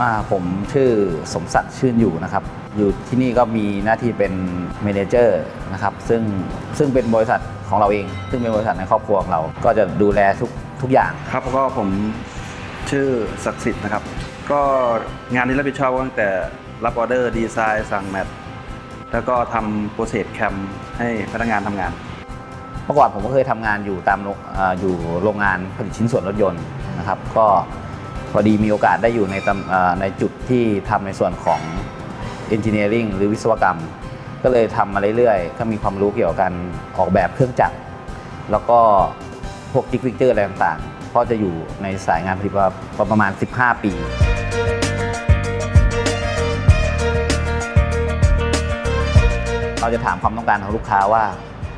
อ่าผมชื่อสมศักดิ์ชื่นอยู่นะครับ อยู่ที่นี่ก็มีหน้าที่เป็นเมเนเจอร์นะครับ ซึ่งซึ่งเป็นบริษัทของเราเอง ซึ่งเป็นบริษัทในครอบครัวของเรา ก็จะดูแลทุกทุกอย่างครับก็ผมชื่อศักดิ์สิทธิ์นะครับ ก็งานที่รับผิดชอบก็ตั้งแต่รับออเดอร์ดีไซน์สั่งแมทแล้วก็ทำโปรเซสแคมให้พนักงานทำงานเมื่อก่อนผมก็เคยทำงานอยู่ตามโรงอ่าอยู่โรงงานผลิตชิ้นส่วนรถยนต์นะครับ ก็ พอดีมีโอกาสได้อยู่ในในจุดที่ทำในส่วนของ Engineering หรือวิศวกรรม ก็เลยทำมาเรื่อยๆ ก็มีความรู้เกี่ยวกับการออกแบบเครื่องจักร แล้วก็พวกจิกฟิกเจอร์อะไรต่างๆเพราะจะอยู่ในสายงานผลิตมาประมาณ 15 ปีเราจะถามความต้องการของลูกค้าว่า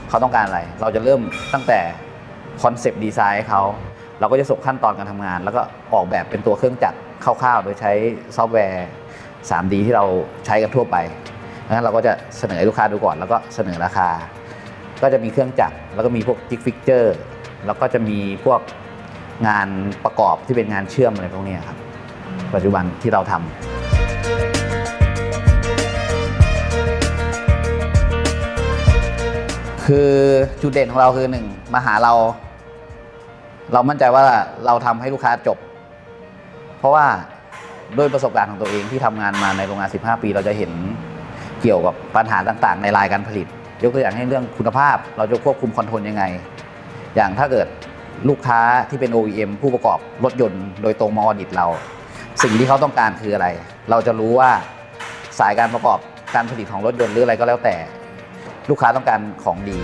เขาต้องการอะไร เราจะเริ่มตั้งแต่คอนเซปต์ดีไซน์ให้เขา เราก็จะส่งขั้นตอนการทำงาน แล้วก็ออกแบบเป็นตัวเครื่องจักรคร่าวๆ โดยใช้ซอฟต์แวร์ 3D ที่เราใช้กันทั่วไปดังนั้นเราก็จะเสนอให้ลูกค้าดูก่อน แล้วก็เสนอราคา ก็จะมีเครื่องจักรแล้วก็มีพวกจิกฟิกเจอร์แล้วก็จะมีพวกงานประกอบที่เป็นงานเชื่อมอะไรพวกนี้ครับ ปัจจุบันที่เราทำคือจุดเด่นของเราคือหนึ่งมาหาเรา เรามั่นใจว่าเราทำให้ลูกค้าจบ เพราะว่าด้วยประสบการณ์ของตัวเองที่ทำงานมาในโรงงาน 15 ปี เราจะเห็นเกี่ยวกับปัญหาต่างๆ ในรายการผลิต ยกตัวอย่างให้เรื่องคุณภาพ เราจะควบคุมคอนโทรลยังไง อย่างถ้าเกิดลูกค้าที่เป็น OEM ผู้ประกอบรถยนต์โดยตรงมาออดิตเรา สิ่งที่เขาต้องการคืออะไร เราจะรู้ว่าสายการประกอบการผลิตของรถยนต์หรืออะไรก็แล้วแต่ ลูกค้าต้องการของดี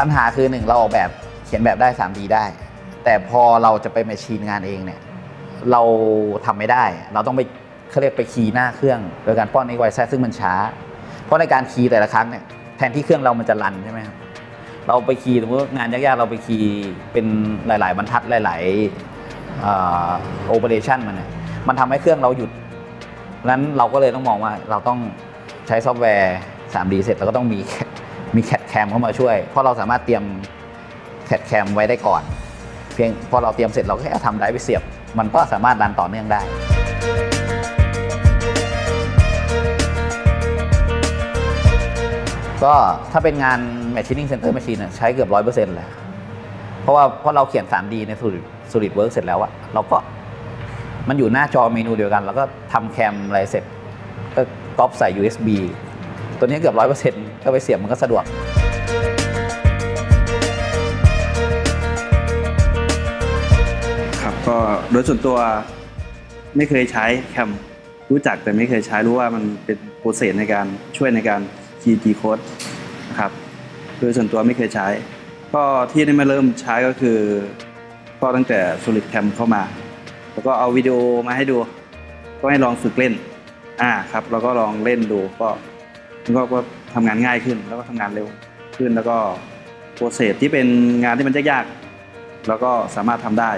ปัญหาคือหนึ่งเราออกแบบเขียนแบบได้ 3D ได้ แต่พอเราจะไปแมชชีนงานเองเนี่ยเราทำไม่ได้ เราต้องไปเขาเรียกไปคีย์หน้าเครื่อง โดยการป้อน x y z ซึ่งมันช้า เพราะในการคีย์แต่ละครั้งเนี่ยแทนที่เครื่องเรามันจะรันใช่ไหมครับเราไปคีย์สมมติว่างานยากๆเราไปคีย์เป็นหลาย ๆ บรรทัดหลายๆโอเปอเรชันมันเนี่ยมันทำให้เครื่องเราหยุดนั้นเราก็เลยต้องมองว่าเราต้องใช้ซอฟต์แวร์ 3D เสร็จแล้วก็ต้องมี มีแคดแคมเข้ามาช่วย เพราะเราสามารถเตรียมแคดแคมไว้ได้ก่อน เพียงพอเราเตรียมเสร็จเราก็แค่ทำไดรฟ์ไปเสียบ มันก็สามารถรันต่อเนื่องได้ ก็ถ้าเป็นงาน Machining Center Machine อะใช้เกือบร้อยเปอร์เซ็นต์เลยเพราะว่าเพราะเราเขียน 3D ใน Solid Solid Work เสร็จแล้วอะเราก็มันอยู่หน้าจอเมนูเดียวกัน แล้วก็ทำแคมอะไรเสร็จก็ก๊อปใส่ USB ตัวนี้เกือบร้อยเปอร์เซ็นต์ก็ไปเสียบมันก็สะดวกครับก็โดยส่วนตัวไม่เคยใช้แคมรู้จักแต่ไม่เคยใช้รู้ว่ามันเป็นโปรเซสในการช่วยในการคีย์จีโค้ดนะครับโดยส่วนตัวไม่เคยใช้ ก็ที่ได้มาเริ่มใช้ก็คือ ก็ตั้งแต่ Solid Cam เข้ามา แล้วก็เอาวิดีโอมาให้ดู ก็ให้ลองฝึกเล่นอ่าครับแล้วก็ลองเล่นดูก็ ก็ก็ทำงานง่ายขึ้นแล้วก็ทำงานเร็วขึ้นแล้วก็โปรเซสที่เป็นงานที่มันยากๆแล้วก็สามารถทำได้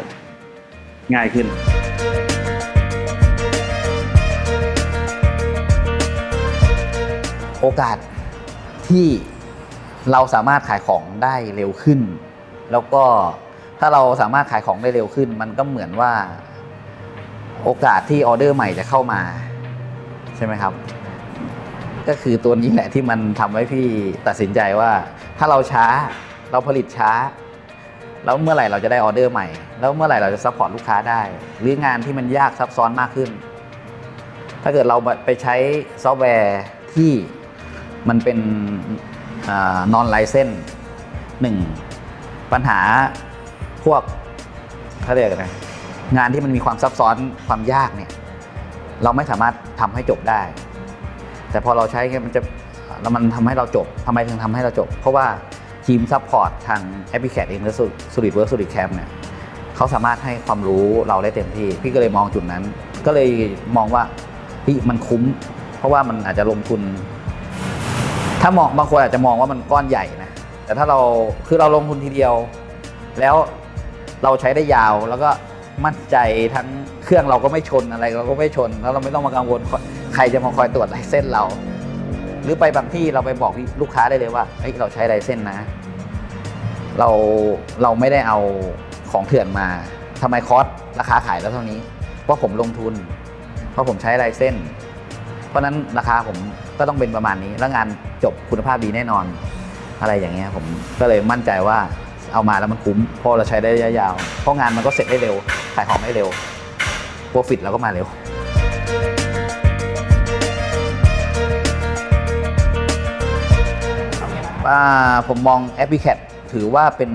ง่ายขึ้น โอกาสที่เราสามารถขายของได้เร็วขึ้น แล้วก็ถ้าเราสามารถขายของได้เร็วขึ้น มันก็เหมือนว่า โอกาสที่ออเดอร์ใหม่จะเข้ามา ใช่ไหมครับ ก็คือตัวนี้แหละที่มันทำให้พี่ตัดสินใจว่า ถ้าเราช้าเราผลิตช้า แล้วเมื่อไหร่เราจะได้ออเดอร์ใหม่ แล้วเมื่อไหร่เราจะซัพพอร์ตลูกค้าได้ หรืองานที่มันยากซับซ้อนมากขึ้น ถ้าเกิดเราไปใช้ซอฟต์แวร์ที่มันเป็นนอนไลเซนหนึ่งปัญหาพวกเขาเรียกอะไรงานที่มันมีความซับซ้อนความยากเนี่ย เราไม่สามารถทำให้จบได้ แต่พอเราใช้เนี่ยมันจะแล้วมันทำให้เราจบทำไมถึงทำให้เราจบ เพราะว่าทีมซัพพอร์ตทางแอปพลิเคชันเองและ Solid Work Solid Camp เนี่ยเขาสามารถให้ความรู้เราได้เต็มที่ พี่ก็เลยมองจุดนั้น ก็เลยมองว่าเฮ้ยมันคุ้ม เพราะว่ามันอาจจะลงทุน ถ้ามองบางคนอาจจะมองว่ามันก้อนใหญ่นะแต่ถ้าเราคือเราลงทุนทีเดียว แล้วเราใช้ได้ยาวแล้วก็มั่นใจทั้งเครื่องเราก็ไม่ชนอะไรเราก็ไม่ชน แล้วเราไม่ต้องมากังวล ใครจะมาคอยตรวจลายเส้นเรา หรือไปบางที่เราไปบอกลูกค้าได้เลยว่าเฮ้ยเราใช้ลายเส้นนะ เราเราไม่ได้เอาของเถื่อนมาทำไมคอสราคาขายแล้วเท่านี้ เพราะผมลงทุน เพราะผมใช้ลายเส้น เพราะฉะนั้นราคาผมก็ต้องเป็นประมาณนี้ แล้วงานจบคุณภาพดีแน่นอน อะไรอย่างเงี้ยผมก็เลยมั่นใจว่าเอามาแล้วมันคุ้มเพราะเราใช้ได้ระยะยาว เพราะงานมันก็เสร็จได้เร็ว ขายของได้เร็วโปรฟิตเราก็มาเร็ว ผมมองแอปพลิแคถือว่าเป็น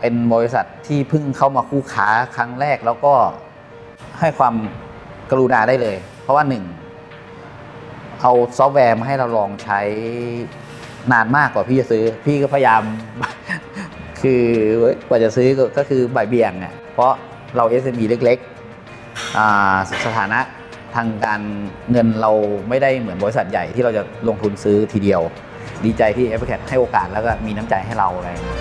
เป็นบริษัทที่เพิ่งเข้ามาคู่ค้าครั้งแรกแล้วก็ให้ความกรุณาได้เลย เพราะว่าหนึ่งเอาซอฟต์แวร์มาให้เราลองใช้นานมากกว่าพี่จะซื้อ พี่ก็พยายาม คือกว่าจะซื้อก็คือบ่ายเบี่ยงเนี่ยเพราะเรา SME เล็กๆ สถานะทางการเงินเราไม่ได้เหมือนบริษัทใหญ่ที่เราจะลงทุนซื้อทีเดียว ดีใจที่ a p p l e c a t ให้โอกาสแล้วก็มีน้ำใจให้เราอะไรอย่างเงี้ย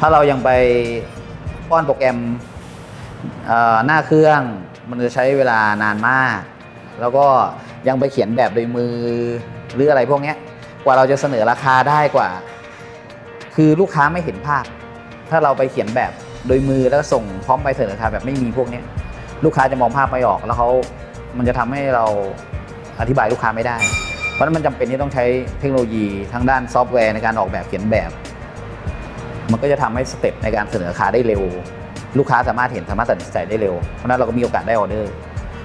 ถ้าเรายังไปป้อนโปรแกรมหน้าเครื่องมันจะใช้เวลานานมาก แล้วก็ยังไปเขียนแบบโดยมือหรืออะไรพวกนี้กว่าเราจะเสนอราคาได้กว่า คือลูกค้าไม่เห็นภาพ ถ้าเราไปเขียนแบบโดยมือแล้วส่งพร้อมใบเสนอราคาแบบไม่มีพวกนี้ลูกค้าจะมองภาพไม่ออกแล้วเขา มันจะทำให้เราอธิบายลูกค้าไม่ได้ เพราะนั้นมันจำเป็นที่ต้องใช้เทคโนโลยีทางด้านซอฟต์แวร์ในการออกแบบเขียนแบบ มันก็จะทำให้สเต็ปในการเสนอราคาได้เร็ว ลูกค้าสามารถเห็นสามารถตัดสินใจได้เร็ว เพราะนั้นเราก็มีโอกาสได้ออเดอร์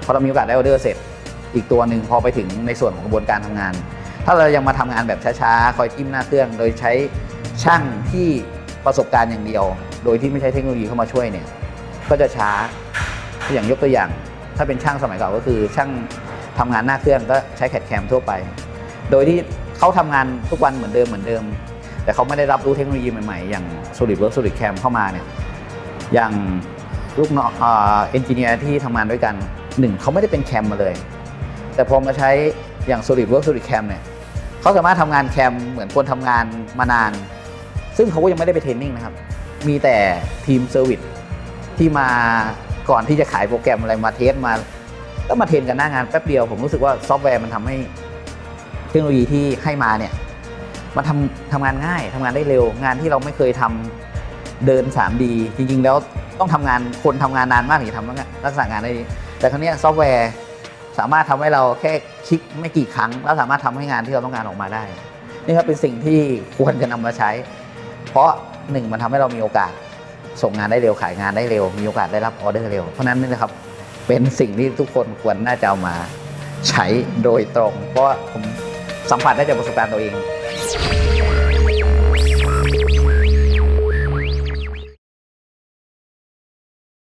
พอเรามีโอกาสได้ออเดอร์เสร็จ อีกตัวหนึ่งพอไปถึงในส่วนของกระบวนการทำงาน ถ้าเรายังมาทำงานแบบช้าๆคอยจิ้มหน้าเครื่อง โดยใช้ช่างที่ประสบการณ์อย่างเดียว โดยที่ไม่ใช้เทคโนโลยีเข้ามาช่วยเนี่ยก็จะช้าอย่างยกตัวอย่าง ถ้าเป็นช่างสมัยเก่าก็คือช่างทำงานหน้าเครื่องก็ใช้แคดแคมทั่วไป โดยที่เขาทำงานทุกวันเหมือนเดิมเหมือนเดิม แต่เขาไม่ได้รับรู้เทคโนโลยีใหม่ๆ อย่าง SolidWorks Solid Cam เข้ามาเนี่ยอย่างลูกน้องเอ็นจิเนียร์ที่ทำงานด้วยกันหนึ่งเขาไม่ได้เป็นแคมมาเลย แต่พอมาใช้อย่าง SolidWorks Solid Cam เนี่ยเขาสามารถทำงานแคมเหมือนคนทำงานมานาน ซึ่งเขาก็ยังไม่ได้ไปเทรนนิ่งนะครับ มีแต่ทีมเซอร์วิสที่มา ก่อนที่จะขายโปรแกรมอะไรมาเทสมา ก็มาเทนกันหน้างานแป๊บเดียวผมรู้สึกว่าซอฟต์แวร์มันทำให้เทคโนโลยีที่ให้มาเนี่ยมันทำทำงานง่ายทำงานได้เร็ว งานที่เราไม่เคยทำเดิน 3D จริง ๆ แล้วต้องทำงานคนทำงานนานมากถึงจะทำลักษณะงานได้ดีแต่ครั้งนี้ซอฟต์แวร์สามารถทำให้เราแค่คลิกไม่กี่ครั้ง แล้วสามารถทำให้งานที่เราต้องการออกมาได้ นี่ครับเป็นสิ่งที่ควรจะนำมาใช้ เพราะหนึ่งมันทำให้เรามีโอกาส ส่งงานได้เร็วขายงานได้เร็ว มีโอกาสได้รับออเดอร์เร็ว เพราะนั้นนี่นะครับเป็นสิ่งที่ทุกคนควรน่าจะเอามาใช้โดยตรง เพราะผมสัมผัสได้จากประสบการณ์ตัวเอง